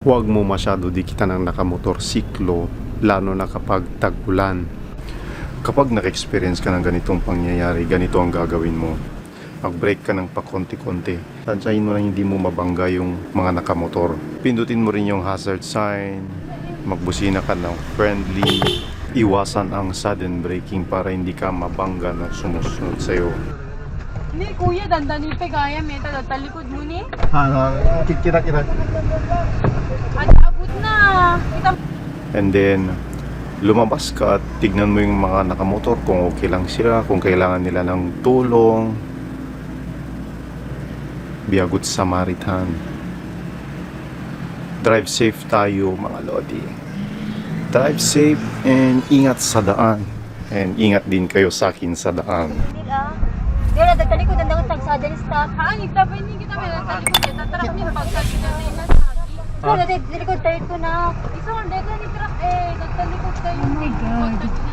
Huwag mo masyado dikitan ng nakamotorsiklo, lalo na kapag tag-ulan. Kapag naka-experience ka ng ganitong pangyayari, ganito ang gagawin mo. Mag-brake ka ng pakonti-konti. Tansyahin mo na hindi mo mabangga yung mga nakamotor. Pindutin mo rin yung hazard sign. Magbusina ka ng friendly. Iwasan ang sudden braking para hindi ka mabangga ng sumusunod sa'yo. Ni kuya, dandanin pa gaya meta, talikod mo ni. Ano, kikira-kira. At abot na. Kita And then, lumabas ka at tignan mo yung mga nakamotor kung okay lang sila, kung kailangan nila ng tulong. Be a good Samaritan. Drive safe tayo mga Lodi. Drive safe and ingat sa daan. And ingat din kayo sa akin sa daan. Dila. Dila, dagtalikod ang dagat tag sudden stop. haan, itabay ni kita may talikod niya. Tatarap niya pagkakita na nasabi. Dila, dagtalikod tayo ko na. Isa ang dega ni truck eh. Nagtalikod kayo. Oh my God.